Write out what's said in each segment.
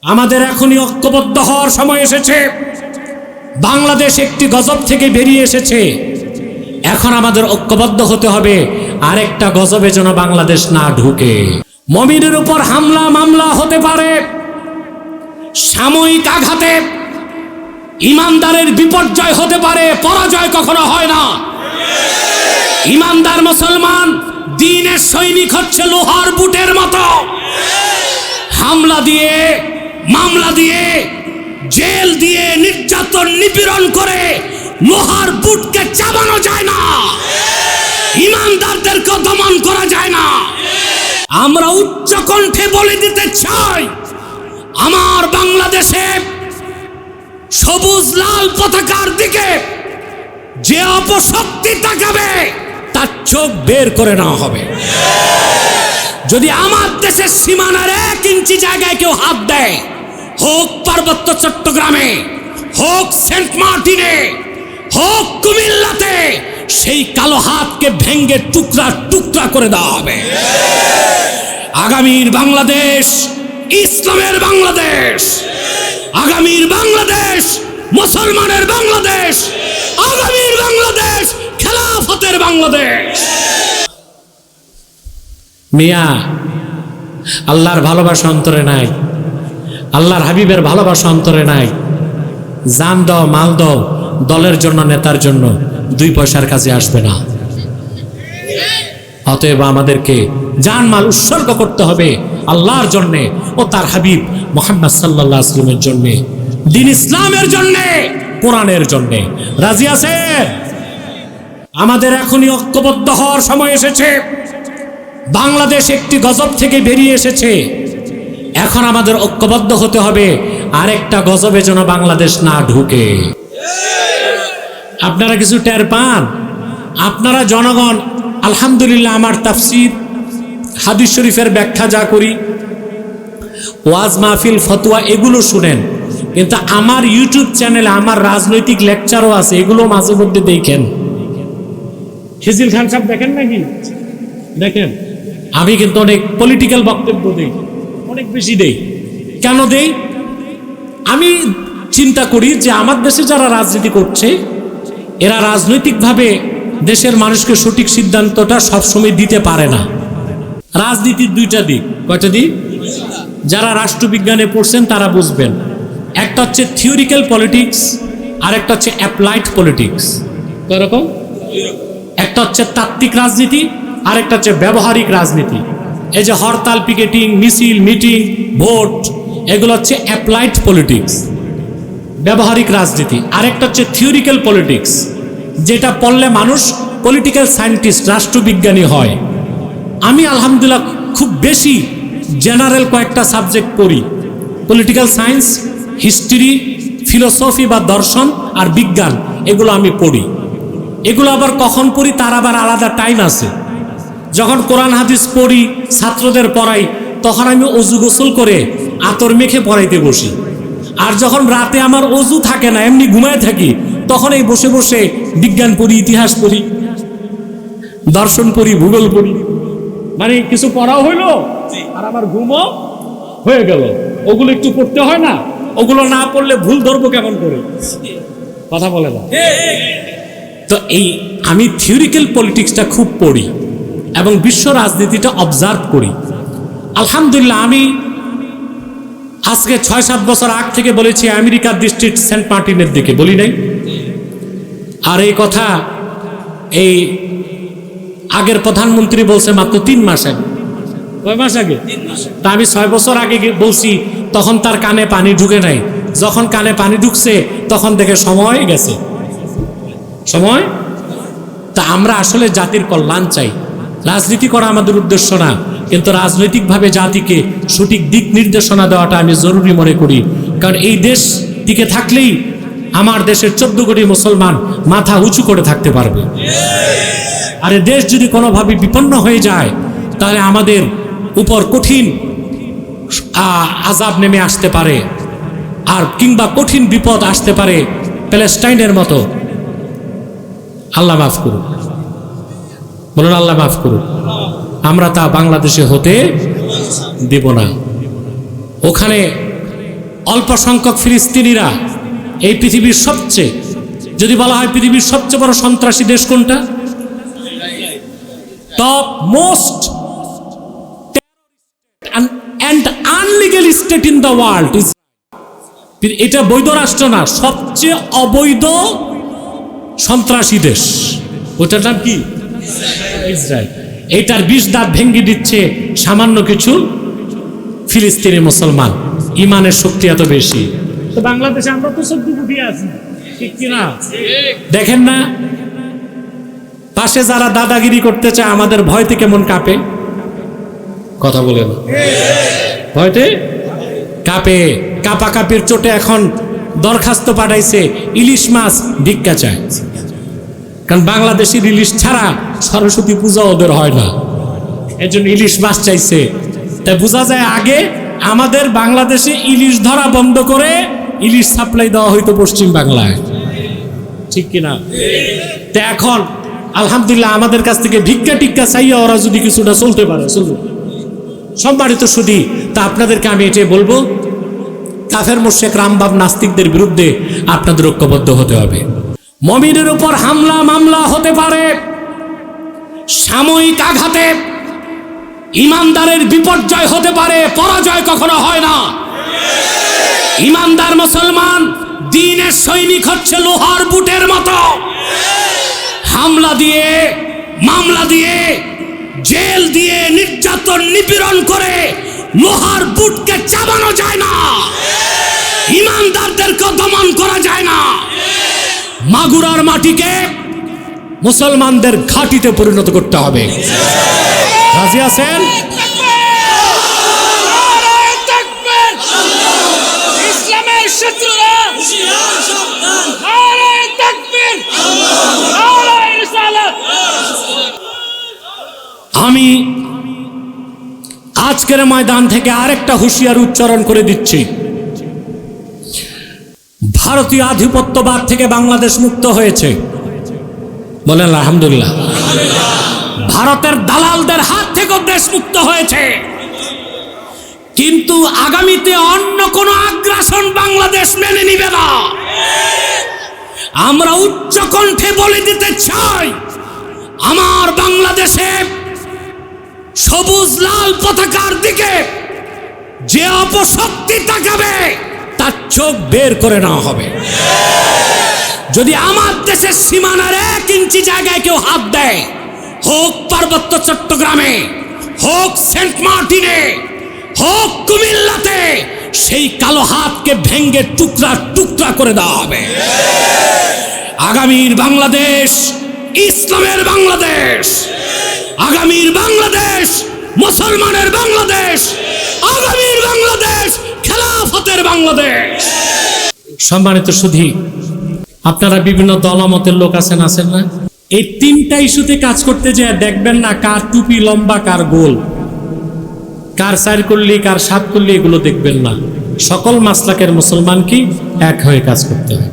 আমাদের এখনই ঐক্যবদ্ধ হওয়ার সময় এসেছে। বাংলাদেশ একটি গজব থেকে বেরিয়ে এসেছে। এখন আমাদের ঐক্যবদ্ধ হতে হবে। আরেকটা গজবে যেন বাংলাদেশ না ঢুকে। মমিনের উপর হামলা মামলা হতে পারে। সাময়িক আঘাতে ইমানদারের বিপর্যয় হতে পারে। পরাজয় কখনো হয় না। ইমানদার মুসলমান দিনের সৈনিক হচ্ছে লোহার বুটের মতো। হামলা দিয়ে মামলা দিয়ে, জেল দিয়ে নির্যাতন নিপীড়ন করে লোহার বুটকে চাবানো যায় না। ইমানদারদেরকে দমন করা যায় না। আমরা উচ্চ কণ্ঠে বলে দিতে চাই, আমার বাংলাদেশে সবুজ লাল পতাকার দিকে যে অপশক্তি তাকাবে, তার চোখ বের করে নেওয়া হবে। যদি আমার দেশের সীমানার এক ইঞ্চি জায়গায় কেউ হাত দেয় হোক পার্বত্য চট্টগ্রামে, হোক সেন্ট মার্টিনে, হোক কুমিল্লাতে, সেই কালো হাতকে ভেঙ্গে টুকরা টুকরা করে দেওয়া হবে। আগামীর বাংলাদেশ ইসলামের বাংলাদেশ। আগামীর বাংলাদেশ মুসলমানের বাংলাদেশ। আগামীর বাংলাদেশ খেলাফতের বাংলাদেশ। মিয়া, আল্লাহর ভালোবাসা অন্তরে নাই। আল্লাহর হাবিবের ভালোবাসা অন্তরে নাই। জান দাও, মাল দাও, দলের জন্য, নেতার জন্য, দুই পয়সার কাছে আসবে না। অতএব আমাদেরকে জান মাল উৎসর্গ করতে হবে আল্লাহর জন্যে ও তার হাবিব মোহাম্মদ সাল্লাহ আসলামের জন্যে, দিন ইসলামের জন্যে, কোরআনের জন্যে। রাজি আছে? আমাদের এখনই ঐক্যবদ্ধ হওয়ার সময় এসেছে। বাংলাদেশ একটি গজব থেকে বেরিয়ে এসেছে। এখন আমাদের ঐক্যবদ্ধ হতে হবে, আরেকটা গজবে যেন বাংলাদেশ না ঢুকে। আপনারা কিছু টের পান? আপনারা জনগণ, আলহামদুলিল্লাহ আমার তাফসির, হাদিস শরীফের ব্যাখ্যা যা করি, ওয়াজ মাহফিল, ফতোয়া, এগুলো শুনেন। কিন্তু আমার ইউটিউব চ্যানেলে আমার রাজনৈতিক লেকচারও আছে, এগুলো মাঝে মধ্যে দেখেন। হিজিল খান সাহেব দেখেন নাকি? দেখেন। আমি কিন্তু অনেক পলিটিক্যাল বক্তব্য দিই। অনেক বেশি দেই। কেন দেই? আমি চিন্তা করি যে আমার দেশে যারা রাজনীতি করছে, এরা রাজনৈতিকভাবে দেশের মানুষকে সঠিক সিদ্ধান্তটা সবসময় দিতে পারে না। রাজনীতির দুইটা দিক। কয়টা দিক? যারা রাষ্ট্রবিজ্ঞানে পড়ছেন তারা বুঝবেন। একটা হচ্ছে থিওরিক্যাল পলিটিক্স আর একটা হচ্ছে অ্যাপ্লাইড পলিটিক্স রকম? একটা হচ্ছে তাত্ত্বিক রাজনীতি আর একটা হচ্ছে ব্যবহারিক রাজনীতি। এই যে হরতাল, পিকেটিং, মিছিল, মিটিং, ভোট, এগুলো হচ্ছে অ্যাপ্লাইড পলিটিক্স ব্যবহারিক রাজনীতি। আরেকটা হচ্ছে থিওরিক্যাল পলিটিক্স যেটা পড়লে মানুষ পলিটিক্যাল সায়েন্টিস্ট রাষ্ট্রবিজ্ঞানী হয়। আমি আলহামদুলিল্লাহ খুব বেশি জেনারেল কয়েকটা সাবজেক্ট পড়ি। পলিটিক্যাল সায়েন্স হিস্ট্রি ফিলোসফি বা দর্শন আর বিজ্ঞান, এগুলো আমি পড়ি। এগুলো আবার কখন পড়ি তার আবার আলাদা টাইম আছে। যখন কোরআন হাদিস পড়ি ছাত্রদের পড়াই তখন আমি অজু গোসল করে আতর মেখে পড়াইতে বসি। আর যখন রাতে আমার অজু থাকে না এমনি ঘুমায় থাকি তখন এই বসে বসে বিজ্ঞান পড়ি ইতিহাস পড়ি দর্শন পড়ি ভূগোল পড়ি। মানে কিছু পড়াও হইল আর আমার ঘুমও হয়ে গেল। ওগুলো একটু পড়তে হয় না ওগুলো না পড়লে ভুল ধরবো কেমন করে? কথা বলে না। তো এই আমি থিওরিক্যাল পলিটিক্সটা খুব পড়ি। এবং বিশ্ব রাজনীতিটা অবজার্ভ করি। আলহামদুলিল্লাহ আমি আজকে ছয় সাত বছর আগ থেকে বলেছি আমেরিকার ডিস্ট্রিক্ট সেন্ট মার্টিনের দিকে বলি নাই? আর এই কথা এই আগের প্রধানমন্ত্রী বলছে মাত্র তিন মাস আগে। কয় মাস আগে? তা আমি ছয় বছর আগে বলছি তখন তার কানে পানি ঢুকে নাই। যখন কানে পানি ঢুকছে তখন দেখে সময় গেছে। সময়? তা আমরা আসলে জাতির কল্যাণ চাই। রাজনীতি করা আমাদের উদ্দেশ্য না, কিন্তু রাজনৈতিকভাবে জাতিকে সঠিক দিক নির্দেশনা দেওয়াটা আমি জরুরি মনে করি। কারণ এই দেশ টিকে থাকলেই আমার দেশের চোদ্দ কোটি মুসলমান মাথা উঁচু করে থাকতে পারবে। আর দেশ যদি কোনোভাবে বিপন্ন হয়ে যায়, তাহলে আমাদের উপর কঠিন আজাব নেমে আসতে পারে। আর কিংবা কঠিন বিপদ আসতে পারে প্যালেস্টাইনের মতো। আল্লাহ মাফ করুন। বলুন, আল্লাহ মাফ করুন আমরা তা বাংলাদেশে হতে দেব না। ওখানে অল্প সংখ্যক ফিলিস্তিনিরা এই পৃথিবীর সবচেয়ে, যদি বলা হয় পৃথিবীর সবচেয়ে বড় সন্ত্রাসী দেশ কোনটা? Top most and illegal state in the world এটা বৈধ রাষ্ট্র না, সবচেয়ে অবৈধ সন্ত্রাসী দেশ। ওটার নাম কি? ইসরায়েল। এটার বিষ দাঁত ভেঙ্গে দিচ্ছে সামান্য কিছু ফিলিস্তিনি মুসলমান। ইমানের শক্তি এত বেশি। তো বাংলাদেশে আমরা তো চোদ্দ কোটি আছি। ঠিক কিনা? দেখেন না পাশে যারা দাদাগিরি করতে চায় আমাদের ভয়তে কেমন কাঁপে? কথা বলেন। ভয়তে? কাঁপে। কাপা কাপির চোটে এখন দরখাস্ত পাঠাইছে ইলিশ মাছ ভিক্ষা চায়। কারণ বাংলাদেশের ইলিশ ছাড়া সরস্বতী পূজা ওদের হয় না। এর জন্য ইলিশ মাছ চাইছে। তাই বোঝা যায় আগে আমাদের বাংলাদেশে ইলিশ ধরা বন্ধ করে ইলিশ সাপ্লাই দেওয়া হইতো পশ্চিম বাংলায়। ঠিক কিনা? তা এখন আলহামদুলিল্লাহ আমাদের কাছ থেকে ভিক্ষা টিক্কা চাইয়া ওরা যদি কিছুটা চলতে পারে চলুন সম্মানিত সুদী তা আপনাদেরকে আমি এটাই বলব, কাফের মোশেক রামবাব নাস্তিকদের বিরুদ্ধে আপনাদের ঐক্যবদ্ধ হতে হবে। মমিনের উপর হামলা মামলা হতে পারে। সাময়িক আঘাতে ইমানদারের বিপর্যয় হতে পারে, পরাজয় কখনো হয় না। ইমানদার মুসলমান দিনের সৈনিক হচ্ছে লোহার বুটের মতো। হামলা দিয়ে, মামলা দিয়ে, জেল দিয়ে নির্যাতন নিপীড়ন করে লোহার বুটকে চাবানো যায় না। ইমানদারদেরকে দমন করা যায় না। মাগুরার মাটিকে মুসলমানদের ঘাটিতে পরিণত করতে হবে। রাজি আছেন! আমি আজকের ময়দান থেকে আরেকটা হুঁশিয়ার উচ্চারণ করে দিচ্ছি। ভারতীয় আধিপত্যবাদ থেকে বাংলাদেশ মুক্ত হয়েছে। বলেন, আলহামদুলিল্লাহ। ভারতের দালালদের হাত থেকেও দেশ মুক্ত হয়েছে। কিন্তু আগামীতে অন্য কোনো আগ্রাসন বাংলাদেশ মেনে নিবে না। আমরা উচ্চ কণ্ঠে বলে দিতে চাই, আমার বাংলাদেশে সবুজ লাল পতাকার দিকে যে অপশক্তি তাকাবে, তার চোখ বের করে নেওয়া হবে। যদি আমার দেশের সীমানার এক ইঞ্চি জায়গায় কেউ হাত দেয়, হোক পার্বত্য চট্টগ্রামে, হোক সেন্ট মার্টিনে, হোক কুমিল্লাতে, সেই কালো হাতকে ভেঙ্গে টুকরা টুকরা করে দেওয়া হবে। আগামীর বাংলাদেশ ইসলামের বাংলাদেশ। আগামীর বাংলাদেশ মুসলমানের বাংলাদেশ। আগামীর বাংলাদেশ খেলাফতের বাংলাদেশ। সম্মানিত সুধী আপনারা বিভিন্ন দলমতের লোক আছেন আছেন না? এই তিনটা ইস্যুতে কাজ করতে যে দেখবেন না কার টুপি লম্বা, কার গোল। কার চার করলি কার সাত করলি এগুলো দেখবেন না। সকল মাসলাকের মুসলমান কি এক হয়ে কাজ করতে হবে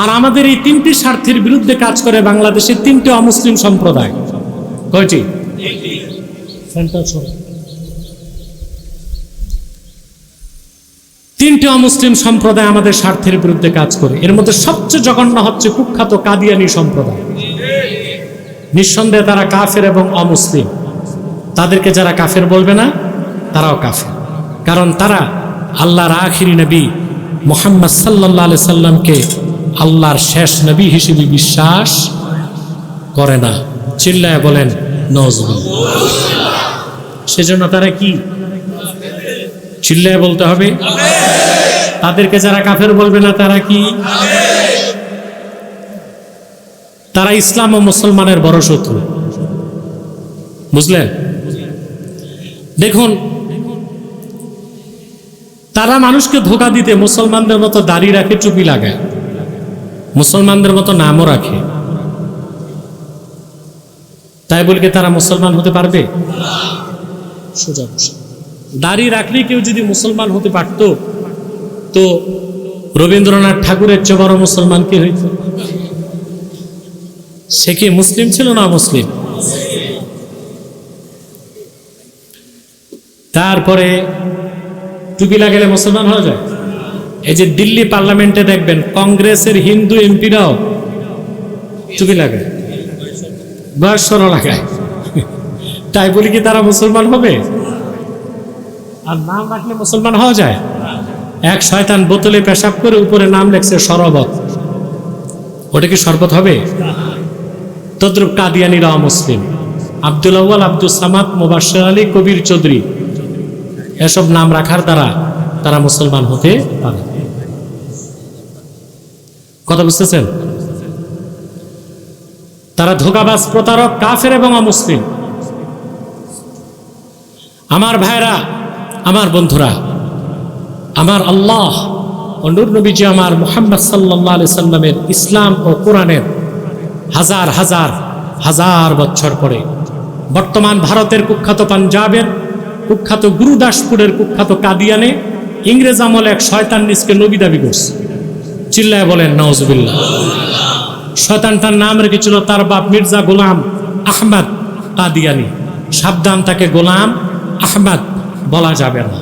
আর আমাদের এই তিনটি স্বার্থের বিরুদ্ধে কাজ করে বাংলাদেশের তিনটি অমুসলিম সম্প্রদায়। কয়টি? সেন্টার তিনটি অমুসলিম সম্প্রদায় আমাদের স্বার্থের বিরুদ্ধে কাজ করে। এর মধ্যে সবচেয়ে জঘন্য হচ্ছে কুখ্যাত কাদিয়ানি সম্প্রদায়। নিঃসন্দেহে তারা কাফের এবং অমুসলিম। তাদেরকে যারা কাফের বলবে না, তারাও কাফের। কারণ তারা আল্লাহর আখিরি নবী মোহাম্মদ সাল্লাহ আলি সাল্লামকে আল্লাহর শেষ নবী হিসেবে বিশ্বাস করে না। চিল্লায় বলেন নজরুল সেজন্য তারা কি? চিল্লায় বলতে হবে। তাদেরকে যারা কাফের বলবে না, তারা কি? তারা ইসলাম ও মুসলমানের বড় শত্রু। বুঝলেন? দেখুন, তারা মানুষকে ধোকা দিতে মুসলমানদের মতো দাড়ি রাখে, টুপি লাগায়। মুসলমানদের মতো নামও রাখে। তাই বলকে তারা মুসলমান হতে পারবে? সোজা। দাড়ি রাখলে কেউ যদি মুসলমান হতে পারত, তো রবীন্দ্রনাথ ঠাকুরের চেয়ে বড় মুসলমান কি হইত? সে কি মুসলিম ছিল না মুসলিম তারপরে টুপি লাগালে মুসলমান হওয়া যায়? এই যে দিল্লি পার্লামেন্টে দেখবেন, কংগ্রেসের হিন্দু এমপিরাও টুপি লাগায়। বয়স্করা লাগায়। তাই বলি কি তারা মুসলমান হবে? আর নাম রাখলে মুসলমান হওয়া যায়? এক শয়তান বোতলে পেশাব করে উপরে নাম লেখছে শরবত। ওটা কি শরবত হবে? তদ্রুপ কাদিয়ানিরা মুসলিম। আব্দুল আউ্বাল আব্দুল সামাদ মুবাশর আলী কবির চৌধুরী। এসব নাম রাখার দ্বারা তারা মুসলমান হতে পারে। কথা বুঝতেছেন? তারা ধোকাবাজ, প্রতারক, কাফের এবং অমুসলিম। আমার ভাইরা আমার বন্ধুরা, আমার আল্লাহ ও নূর নবীজি আমার মোহাম্মদ সাল্লাহ সাল্লামের ইসলাম ও কোরআনের হাজার হাজার হাজার বছর পরে। বর্তমান ভারতের কুখ্যাত পাঞ্জাবের কুখ্যাত গুরুদাসপুরের কুখ্যাত কাদিয়ানে ইংরেজ আমলে এক শয়তান নিজকে নবী দাবি করছে। চিল্লায় বলেন নওয়াজবিল্লাহ শয়তানটার নাম রেখেছিল তার বাপ মির্জা গোলাম আহমদ কাদিয়ানি। সাবধান তাকে গোলাম আহমদ বলা যাবে না।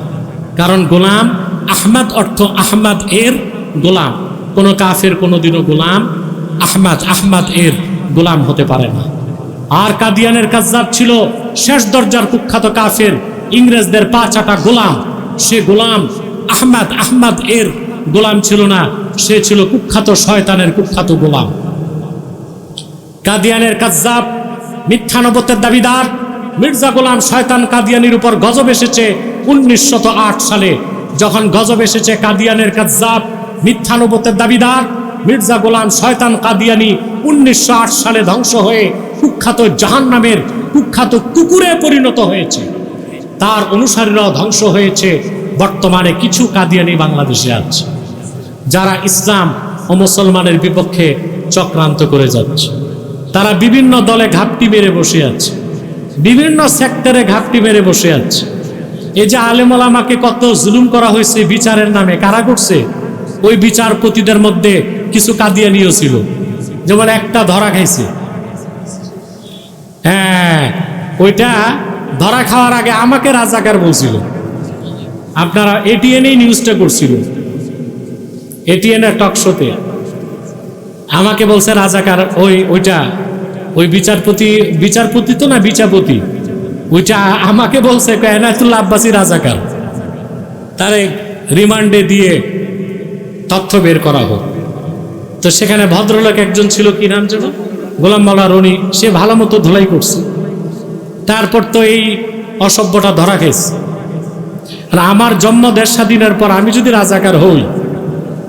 কারণ গোলাম আহমাদ অর্থ আহমদ এর গোলাম। কোনো কাফের কোনোদিনও গোলাম আহমদ আহমদ এর গোলাম হতে পারে না। আর কাদিয়ানের কাজাব ছিল শেষ দরজার কুখ্যাত কাফের, ইংরেজদের পা চাটা গোলাম। সে গোলাম আহমদ আহমাদ এর গোলাম ছিল না, সে ছিল কুখ্যাত শয়তানের কুখ্যাত গোলাম। কাদিয়ানের কাজ্জাব মিথ্যানবতের দাবিদার মির্জা গোলাম শয়তান কাদিয়ানির উপর গজব এসেছে উনিশশত সালে। যখন গজব এসেছে কাদিয়ানের কাজাব মিথ্যানবতের দাবিদার, মির্জা গোলাম শয়তান কাদিয়ানি উনিশশো সালে ধ্বংস হয়ে কুখ্যাত জাহান নামের কুখ্যাত কুকুরে পরিণত হয়েছে। তার অনুসারীরাও ধ্বংস হয়েছে। বর্তমানে কিছু কাদিয়ানি বাংলাদেশে আছে, যারা ইসলাম ও মুসলমানের বিপক্ষে চক্রান্ত করে যাচ্ছে। তারা বিভিন্ন দলে ঘাপটি মেরে বসে আছে। বিভিন্ন সেক্টরে ঘাপটি মেরে বসে আছে। এই যে আলেমলামাকে কত জুলুম করা হয়েছে বিচারের নামে, কারা করছে? ওই বিচারপতিদের মধ্যে কিছু কাদিয়ানিও ছিল। যেমন একটা ধরা খাইছে। হ্যাঁ ওইটা ধরা খাওয়ার আগে আমাকে রাজাকার বলছিল। আপনারা এটিএনই নিউজটা করছিল। এটিএনের টক শোতে। আমাকে বলছে রাজাকার, ওই, ওইটা ওই বিচারপতি বিচারপতি তো না বিচারপতি? ওইটা আমাকে বলছে এনায়তুল্লাহ আব্বাসী রাজাকার। তারে রিমান্ডে দিয়ে তথ্য বের করা হোক। তো সেখানে ভদ্রলোক একজন ছিল, কি নাম যেন? গোলাম মালা রনি, সে ভালো মতো ধুলাই করছে। তারপর তো এই অসভ্যটা ধরা খেয়েছে। আর আমার জন্ম দেশ স্বাধীনের পর আমি যদি রাজাকার হই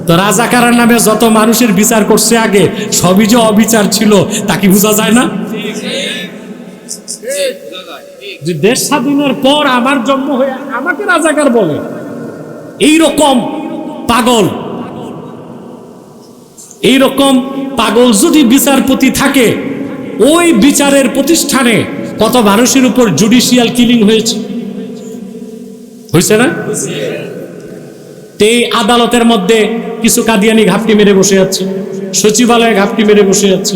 তো রাজাকারের নামে যত মানুষের বিচার করছে আগে, সবই যে অবিচার ছিল, তা কি বোঝা যায় না? যে দেশ স্বাধীনের পর আমার জন্ম হয়ে আমাকে রাজাকার বলে। এই রকম পাগল। এই রকম পাগল যদি বিচারপতি থাকে, ওই বিচারের প্রতিষ্ঠানে কত মানুষের উপর জুডিশিয়াল কিলিং হয়েছে? হয়েছে না? তো আদালতের মধ্যে কিছু কাদিয়ানি ঘাপটি মেরে বসে আছে, সচিবালয়ে ঘাপটি মেরে বসে আছে,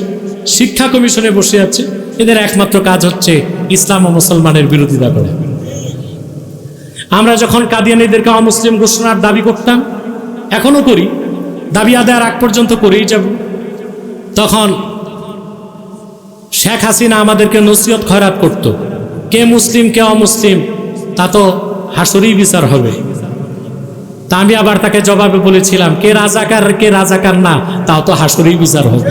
শিক্ষা কমিশনে বসে আছে। এদের একমাত্র কাজ হচ্ছে ইসলাম ও মুসলমানের বিরোধিতা করে। আমরা যখন কাদিয়ানিদেরকে অমুসলিম ঘোষণার দাবি করতাম, এখনও করি, দাবি আদায়ের আগ পর্যন্ত করেই যাব। তখন শেখ হাসিনা আমাদেরকে নসিহত খয়রাত করত, কে মুসলিম, কে অমুসলিম, তা তো হাসুরি বিচার হবে। তা আমি আবার তাকে জবাবে বলেছিলাম, কে রাজাকার কে রাজাকার না, তাও তো হাসুরি বিচার হবে।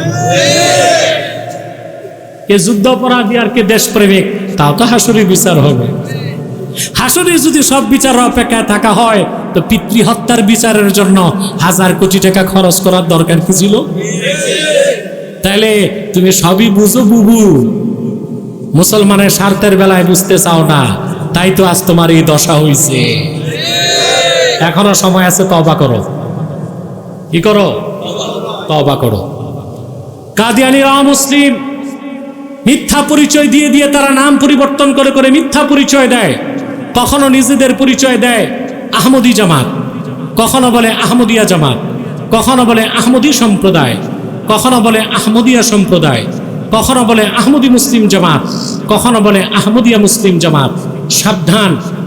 কে যুদ্ধ অপরাধী আর কে দেশপ্রেমিক, তাও তো হাসুরি বিচার হবে। হাসুরি যদি সব বিচারের অপেক্ষায় থাকা হয়, তো পিতৃহত্যার বিচারের জন্য হাজার কোটি টাকা খরচ করার দরকার কি ছিল? তাহলে তুমি সবই বুঝো বুবু। মুসলমানের স্বার্থের বেলায় বুঝতে চাও না, তাই তো আজ তোমার এই দশা হইছে। এখনও সময় আছে তবা করো। কি করো? তবা করো। কাদিয়ানিরা মুসলিম, মিথ্যা পরিচয় দিয়ে দিয়ে তারা নাম পরিবর্তন করে করে মিথ্যা পরিচয় দেয়। কখনো নিজেদের পরিচয় দেয় আহমদি জামাত, কখনো বলে আহমদিয়া জামাত, কখনো বলে আহমদি সম্প্রদায়, কখনো বলে আহমদিয়া সম্প্রদায়, কখনো বলে আহমদি মুসলিম জামাত, কখনো বলে আহমদিয়া মুসলিম জামাত। সাবধান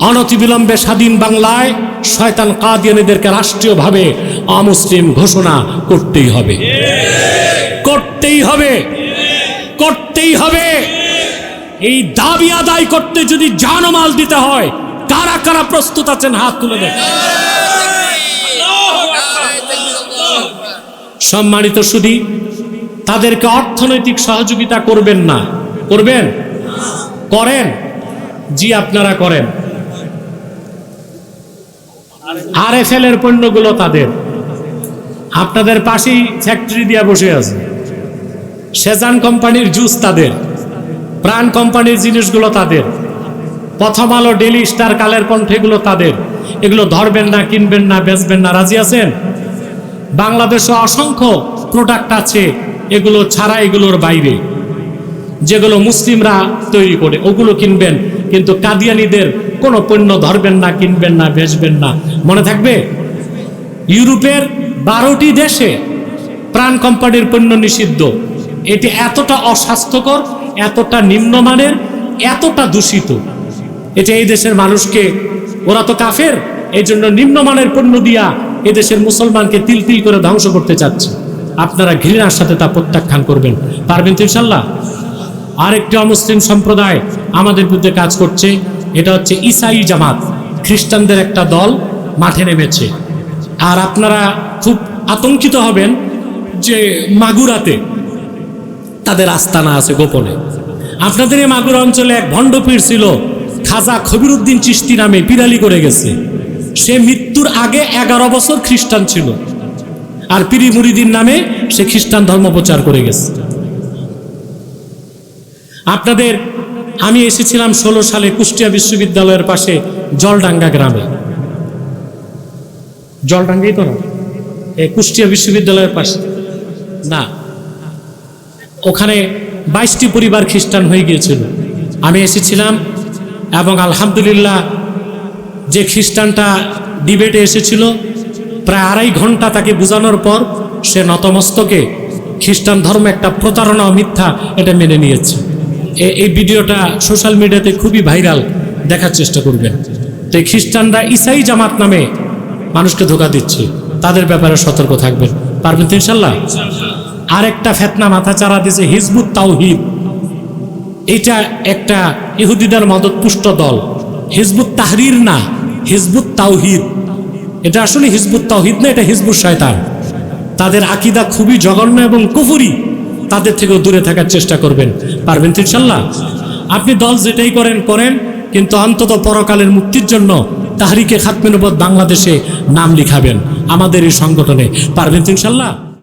অনতিবিলম্বে স্বাধীন বাংলায় শয়তান কাদিয়ানিদেরকে রাষ্ট্রীয়ভাবে অমুসলিম ঘোষণা করতেই হবে। করতেই হবে। করতেই হবে। এই দাবি আদায় করতে যদি জানমাল দিতে হয়, কারা কারা প্রস্তুত আছেন হাত তুলে সম্মানিত সুদী তাদেরকে অর্থনৈতিক সহযোগিতা করবেন না। করবেন? করেন? জি, আপনারা করেন। আর এফ এর পণ্যগুলো তাদের। আপনাদের পাশেই ফ্যাক্টরি দিয়ে বসে আছে। সেজান কোম্পানির জুস তাদের। প্রাণ কোম্পানির জিনিসগুলো তাদের। প্রথম আলো ডেলি স্টার কালের কণ্ঠেগুলো তাদের। এগুলো ধরবেন না, কিনবেন না, বেচবেন না। রাজি আছেন? বাংলাদেশে অসংখ্য প্রোডাক্ট আছে। এগুলো ছাড়া এগুলোর বাইরে। যেগুলো মুসলিমরা তৈরি করে, ওগুলো কিনবেন। কিন্তু কাদিয়ানিদের কোনো পণ্য ধরবেন না, কিনবেন না, বেচবেন না। মনে থাকবে? ইউরোপের বারোটি দেশে প্রাণ কোম্পানির পণ্য নিষিদ্ধ। এটি এতটা অস্বাস্থ্যকর, এতটা নিম্নমানের, এতটা দূষিত এটা এই দেশের মানুষকে, ওরা তো কাফের এই জন্য নিম্নমানের পণ্য দিয়া এই দেশের মুসলমানকে তিল তিল করে ধ্বংস করতে চাচ্ছে। আপনারা ঘৃণার সাথে তা প্রত্যাখ্যান করবেন। পারবেন তো ইনশাল্লাহ? আরেকটি অমুসলিম সম্প্রদায় আমাদের বিরুদ্ধে কাজ করছে, এটা হচ্ছে ইসাই জামাত। খ্রিস্টানদের একটা দল মাঠে নেমেছে। আর আপনারা খুব আতঙ্কিত হবেন যে মাগুরাতে তাদের আস্তানা আছে গোপনে। আপনাদের এই মাগুরা অঞ্চলে এক ভণ্ডপীর ছিল, খাজা খবিরুদ্দিন চিস্তি নামে পিরালি করে গেছে। সে মৃত্যুর আগে এগারো বছর খ্রিস্টান ছিল। আর পিরি মুরিদিন নামে সে খ্রিস্টান ধর্ম প্রচার করে গেছে। আপনাদের, আমি এসেছিলাম ষোলো সালে কুষ্টিয়া বিশ্ববিদ্যালয়ের পাশে জলডাঙ্গা গ্রামে। জলডাঙ্গাই তো না? কুষ্টিয়া বিশ্ববিদ্যালয়ের পাশে। না। ওখানে বাইশটি পরিবার খ্রিস্টান হয়ে গিয়েছিল। আমি এসেছিলাম এবং আলহামদুলিল্লাহ যে খ্রিস্টানটা ডিবেটে এসেছিল, প্রায় আড়াই ঘণ্টা তাকে বোঝানোর পর সে নতমস্তকে খ্রিস্টান ধর্ম একটা প্রতারণা মিথ্যা এটা মেনে নিয়েছে। এই ভিডিওটা সোশ্যাল মিডিয়াতে খুবই ভাইরাল দেখার চেষ্টা করবেন। তো খ্রিস্টানরা ইসাই জামাত নামে মানুষকে ধোকা দিচ্ছে। তাদের ব্যাপারে সতর্ক থাকবেন। পারবেন তো ইনশাল্লাহ? আরেকটা ফেতনা মাথা চারা দিছে হিজবুত তাওহিদ। এটা একটা ইহুদিদার মদত পুষ্ট দল। হিজবুত তাহরির না, হিজবুত তাওহিদ। এটা আসলে হিজবুত তাওহিদ না, এটা হিজবুত শয়তান। তাদের আকিদা খুবই জঘন্য এবং কুফুরি। তাদের থেকেও দূরে থাকার চেষ্টা করবেন। পারবেন ইনশাল্লাহ আপনি দল যেটাই করেন করেন, কিন্তু অন্তত পরকালের মুক্তির জন্য তাহরিকে খাতমিনবদ বাংলাদেশে নাম লিখাবেন। আমাদের এই সংগঠনে। পারবেন ইনশাল্লাহ